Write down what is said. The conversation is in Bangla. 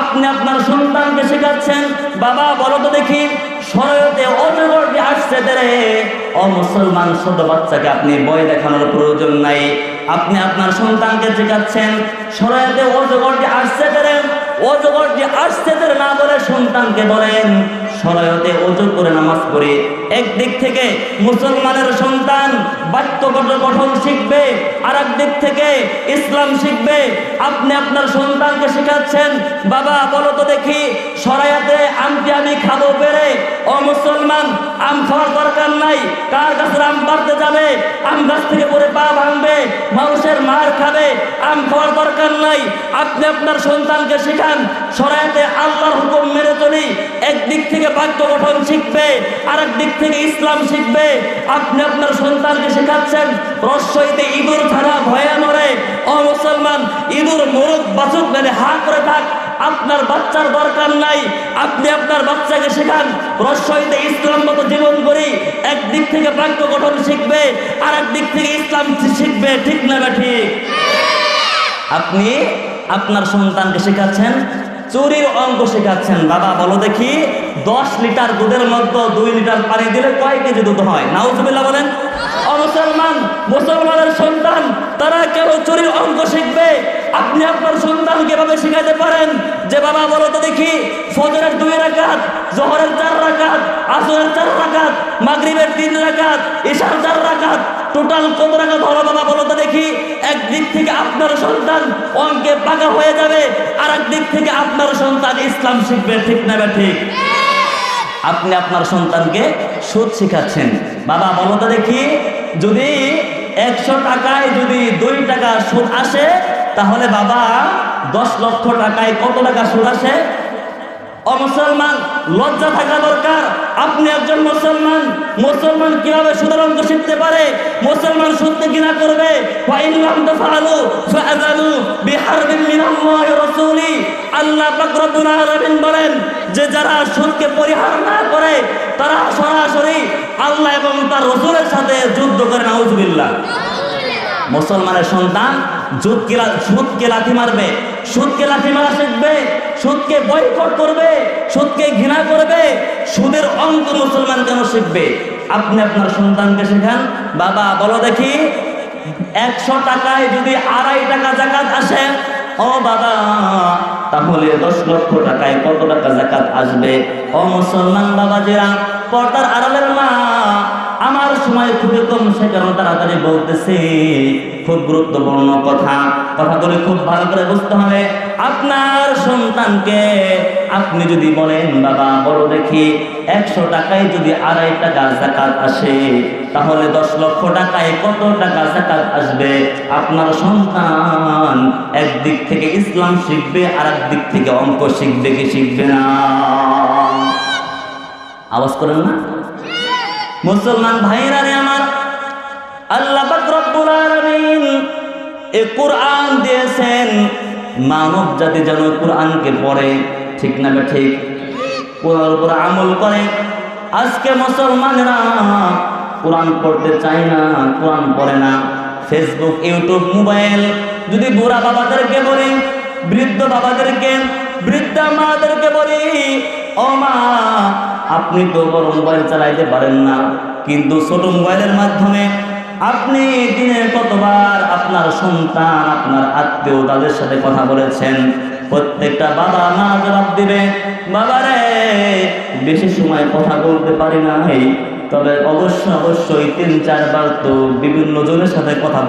আপনি আপনার সন্তানকে শেখাচ্ছেন। বাবা, বলো তো দেখি, শরয়তে অজগরটি আসছে তেরে। ও মুসলমান ছোট বাচ্চাকে আপনি বই দেখানোর প্রয়োজন নাই। আপনি আপনার সন্তানকে শেখাচ্ছেন, শরয়তে অজগরটি আসছে তেরে। অজগরটি আসছে তেরে না বলে সন্তানকে বলেন, শরয়তে অজু করে নামাজ পড়ে। একদিক থেকে মুসলমানের সন্তান শিখবে আর দিক থেকে ইসলাম শিখবে। আপনি আপনার সন্তানকে শেখাচ্ছেন, বাবা, বলো তো দেখি সরাইয়াতে আমটি আমি খাব পেরে। ও মুসলমান, আম খাওয়ার দরকার নাই, কার গাছের আম পারতে যাবে? আম গাছ থেকে পরে পা ভাঙবে, মানুষের মার খাবে, আম খাওয়ার দরকার নাই। আপনি আপনার সন্তানকে শেখান সরাইয়াতে আল্লাহর হুকুম মেরে চলি। একদিক থেকে বাক্য গঠন শিখবে আর দিক থেকে ইসলাম শিখবে। আপনি আপনার সন্তানকে শেখাচ্ছেন মেরে হা করে থাক। আপনার বাচ্চার দরকার নাই। আপনি আপনার বাচ্চাকে শেখান। রস্যইতে ইসলাম মতো জীবন করি। একদিক থেকে বাক্য গঠন শিখবে আর একদিক থেকে ইসলাম শিখবে। ঠিক না বা ঠিক? আপনি আপনার সন্তানকে শেখাচ্ছেন, চুরির অঙ্ক শেখাচ্ছেন। বাবা, বলো দেখি, দশ লিটার দুধের মধ্যে দুই লিটার পানি দিলে কয় কেজি দুধ হয়? নাউজুবিল্লাহ বলেন। ও মুসলমান, মুসলমানের সন্তান, তারা কেন চুরির অঙ্ক শিখবে? আপনি আপনার সন্তানকে এভাবে শেখাতে পারেন? যে বাবা, বলো তো দেখি, ফজরের দুই রাকাত, জহরের চার রাকাত, আসরের চার রাকাত, মাগরিবের তিন রাকাত, ঈশার চার রাকাত, টোটাল কত টাকা ধরো বাবা, বলো তো দেখি? একদিক থেকে আপনার সন্তান অঙ্কে পাকা হয়ে যাবে আর একদিক থেকে আপনার সন্তান ইসলাম শিখবে, ঠিক না ঠিক? আপনি আপনার সন্তানকে সুদ শেখাচ্ছেন। বাবা, বলো তো দেখি, যদি একশো টাকায় যদি দুই টাকা সুদ আসে, তাহলে বাবা, দশ লক্ষ টাকায় কত টাকা সুদ আসে? ও মুসলমান, লজ্জা থাকা দরকার। আপনি একজন মুসলমান মুসলমান কীভাবে সুদের অঙ্ক শিখতে পারে? মুসলমান সুদকে কিনা করবে? আল্লাহ বলেন, যে যারা সুদকে পরিহার না করে, তারা সরাসরি আল্লাহ রাসূলের সাথে যুদ্ধ করে, নাউজুবিল্লাহ। মুসলমানের সন্তান লা- সুদকে লাথি মারবে, সুদকে লাথি মারা শিখবে, সুদকে বয়কট করবে, সুদকে ঘৃণা করবে, সুদের অঙ্ক মুসলমান কেন শিখবে? আপনি আপনার সন্তানকে শেখান, বাবা বলো দেখি, একশো টাকায় যদি আড়াই টাকা জাকাত আসে, ও বাবা, তাহলে দশ লক্ষ টাকায় কত টাকা জাকাত আসবে? ও মুসলমান বাবাজিরা, পর্দার আড়ালের মা আমার সময় খুবই কম, সে কারণে তাড়াতাড়ি বলতেছি। খুব গুরুত্বপূর্ণ কথা। কথাগুলি খুব ভালো করে বুঝতে হবে। আপনার সন্তানকে আপনি যদি বলেন, বাবা বড় দেখি, একশো টাকায় যদি আড়াই টাকা জাকাত আসে, তাহলে দশ লক্ষ টাকায় কত টাকা জাকাত আসবে? আপনার সন্তান একদিক থেকে ইসলাম শিখবে আর দিক থেকে অঙ্ক শিখবে, কি শিখবে না? আওয়াজ করেন না? মুসলমান ভাইরা রে আমার, আল্লাহ রব্বুল আলামিন এ কোরআন দিয়েছেন, মানব জাতি যেন কোরআনকে পড়ে, ঠিক না ঠিক কোরআন উপর আমল করে। আজকে মুসলমানেরা কোরআন পড়তে চায় না, কোরআন পড়ে না। ফেসবুক, ইউটিউব, মোবাইল, যদি বুড়া বাবাদেরকে বলি, বৃদ্ধ বাবাদেরকে, বৃদ্ধা মাদেরকে বলি ও মা, আপনি তো বড় মোবাইল চালাইতে পারেন না। কিন্তু ছোট মোবাইলের মাধ্যমে আপনি দিনে কতবার আপনার সন্তান, আপনার আত্মীয় তাদের সাথে কথা বলেছেন? প্রত্যেকটা বাবা মা জবাব দিবে বাবারে বেশি সময় কথা বলতে পারি নাই। তবে অবশ্য অবশ্যই তিন চারবার তো বিভিন্ন জনের সাথে কথা